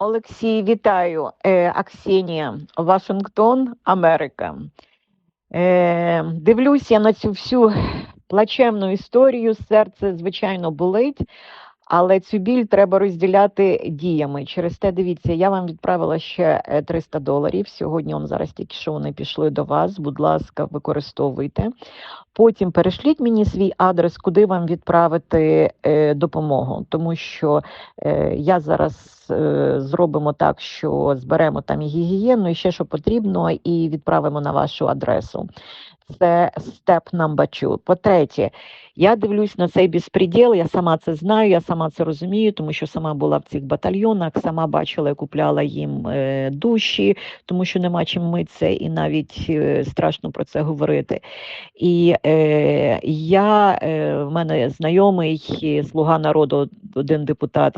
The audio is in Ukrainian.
Олексій, вітаю. Е, Аксенія, Вашингтон, Америка. Е, дивлюсь на цю всю плачевну історію. Серце, звичайно, болить, але цю біль треба розділяти діями. Через те, дивіться, я вам відправила ще е, 300 доларів. Сьогодні он зараз тільки що вони пішли до вас. Будь ласка, використовуйте. Потім перешліть мені свій адрес, куди вам відправити е, допомогу, тому що е, я зараз е, зробимо так, що зберемо там гігієну, і ще що потрібно, і відправимо на вашу адресу. Це step number two. По-третє, я дивлюсь на цей безпреділ, я сама це знаю, я сама це розумію, тому що сама була в цих батальйонах, сама бачила і купляла їм е, душі, тому що нема чим митися, і навіть е, страшно про це говорити. І е, я, е, в мене знайомий, е, слуга народу, один депутат.